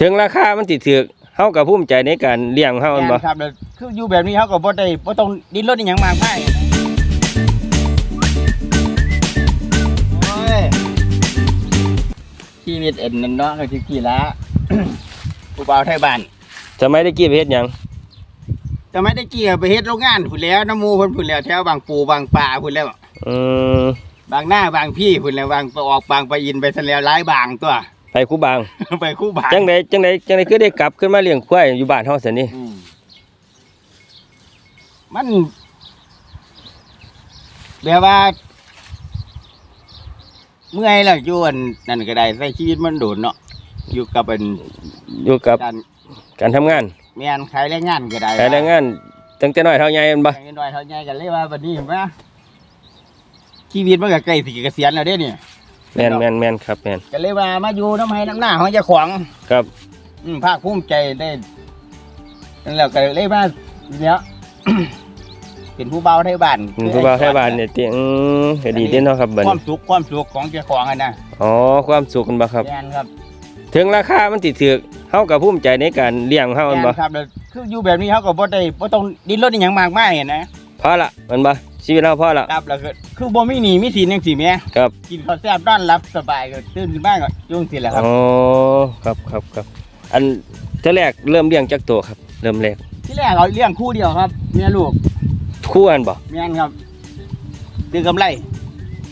ถึงราคามันสิถูกเฮาก็ภูมิใจในการเลี้ยงเฮาแม่นบ่แม่นครับแล้วคืออยู่แบบนี้เขาก็บ่ได้บ่ต้องดิ้นรนอหยังมากมายโอ้ยชีวิตเอ็นนั่นเนาะก็ที่กี่ละ ผู้บ่าวไทยบ้านสมัยตะกี้ไปเฮ็ดหยังแต่ไม่ได้เกี่ยวไปเฮ็ดโรงงานพุ่นแล้วน้ำหมูเพิ่นพุ่นแล้วแถวบางปูบางป่าพุ่นแล้ว อืมบางหน้าบางพี่พุ่นแล้วบางไปออกบางไปอินไปซะแล้วหลายบางตัว ไปคูบาง ไปคู่บางจังไดจังไดจังไดคือได้กลับขึ้นมาเลี้ยงควายอยู่บ้านเฮาซั่นนี่อืมมันแบบว่า เมื่อยแล้วอยู่อันนั่นก็ได้ใช้ชีวิตมันโดนเนาะอยู่กับเป็นอยู่กับการการทำงานแม่นขายแรงงานก็ได้ขายแรงงานตั้งแต่น้อยเท่าใหญ่แม่นบ่ขายน้อยเท่าใหญ่กันเลยว่าบัดนี้เห็นปะชีวิตมันก็ใกล้สิเกษียณแล้วเด้เนี่ย แม่นแม่นแม่นครับแม่นก็เลยว่ามาอยู่น้ำให้น้ำหน้าของเจ้าของครับอืมภาคภูมิใจได้นั่นแหล้วก็เลยมาเนี้ย เป็นผู้เบาไทยบ้านผู้บ่าวไทยบ้านเนี่ยติอืมก็ดีเด้เนาะครับบัดความนี้สุขความสุขของเจ้าของอะนะอ๋อความสุขกันบ่ครับแม่นครับ ถึงราคามันสิถูกเฮาก็ภูมิใจในการเลี้ยงเฮาแม่นบ่แม่นครับแล้วคืออยู่แบบนี้เขาก็บ่ได้บ่ต้องดิ้นรนอหย่างมากมายอะนะพอละแม่นบ่ ชีวิตเฮาพอละครับแล้วก็คือบ่มีหนี้มีสินจังซี่แหม่ครับกินข้าวแซ่บนอนหลับสบายก็ตื่นขึ้นมาก็ยุ่งสิแหละครับอ๋อครับครับครับอันเท่าแรกเริ่มเลี้ยงจักตัวครับ เริ่มแรกที่แรกเราเลี้ยงคู่เดียวครับเมียลูกคู่อันบ่แม่นครับดือกำไร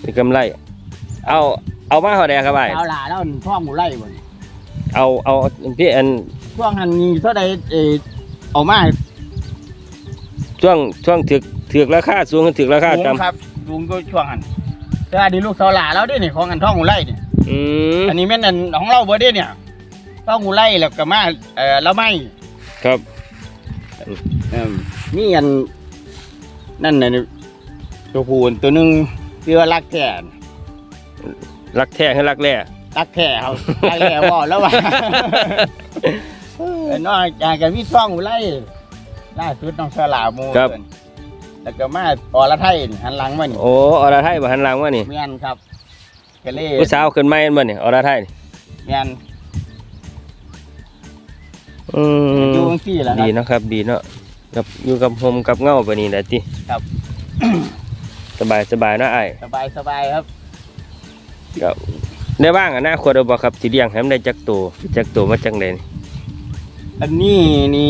มีกำไร เอาเอามาเท่าใดครับอ้ายเอาหลาแล้วท้องหมูไร่บ่เอาเอาพี่อันช่วงหันนี้เท่าใดเออเอามาช่วงช่วงถึก ถึกราคาสูงถึกราคาสูงต่ำครับสูงก็ช่วงหันแต่อันนี้ลูกสาวหลาแล้วเด้นี่ของอันท้องหมูไร่นี่อืมอันนี้แม่นอันของเราบ่เด้เนี่ยท้องหมูไร่แล้วก็มาเออแล้วไม่ครับเอิ่มนี่อันนั่นน่ะนี่ตัวผู้ตัวหนึงชื่อว่ารักแก่รักแท้ให้รักแร่รักแท้เขารักแท้บ่แล้วว่า เออนอกจากจะมีท้องหมูไร่ล่าสุดน้องสลาหมูเพิ่น แล้วก็มาอรไทยนี่หันหลังมานี่โอ้อรไทยบ่หันหลังว่านี่แม่นครับก็เลยผู้สาวขึ้นใหม่แม่นบ่นี่อรไทยนี่แม่นอืมอยู่จังซี่แหละคดีรับเนาะครับดีเนาะกับอยู่กับโฮมกับเงาปานนี้แหละติครับ สบายสบายเนาะอ้ายสบายสบายครับก็ได้บ้างอนาคตเอาบ่ครับสิเลี้ยงให้มันได้จักโตจักโตมาจังไดนี่อันนี้นี่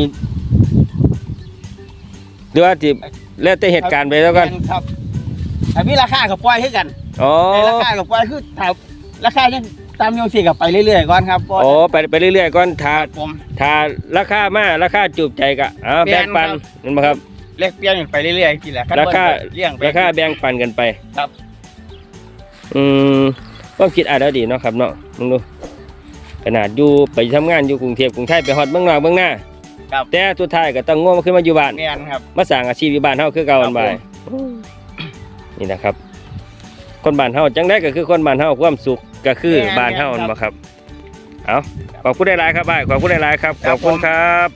หรือว่าสิ แล้วแต่เหตุการณ์ไปแล้วกันม่ครับอันนี้ราคากับปล่อยให้กันอ๋อในราคากับปล่อยคือถ้าราคายังตามโยงสิกับไปเรื่อยๆก่อนครับบ่อ๋อไปไปเรื่อยๆก่อนถ้าผมถ้าราคามาราคาจูบใจก็เอาแม่นแบ่งปันครับเห็นบ่ครับเลขเปลี่ยนกันไปเรื่อยๆกี่แหละราคาเลี้ยงไปราคาแบ่งปันกันไปครับ อืมความคิดอาจจะดีเนาะครับเนาะมึงดูขนาดอยู่ไปทำงานอยู่กรุงเทพกรุงไทยไปฮอดเมืองนอกเมืองหน้า ครับ แต่สุดท้ายก็ต้องง่วงขึ้นมาอยู่บ้าน แม่นครับ มาสร้างอาชีพอยู่บ้านเฮาคือเก่าครัอับนไปผมนี่นะครับ คนบ้านเฮาจังได้ก็คือคนบ้านเฮาความสุขก็คือบ้านเฮาอันบ่ครับ เอาขอบคุณหลายๆครับอ้ายขอบคุณหลายๆครับ ขอบคุณครับ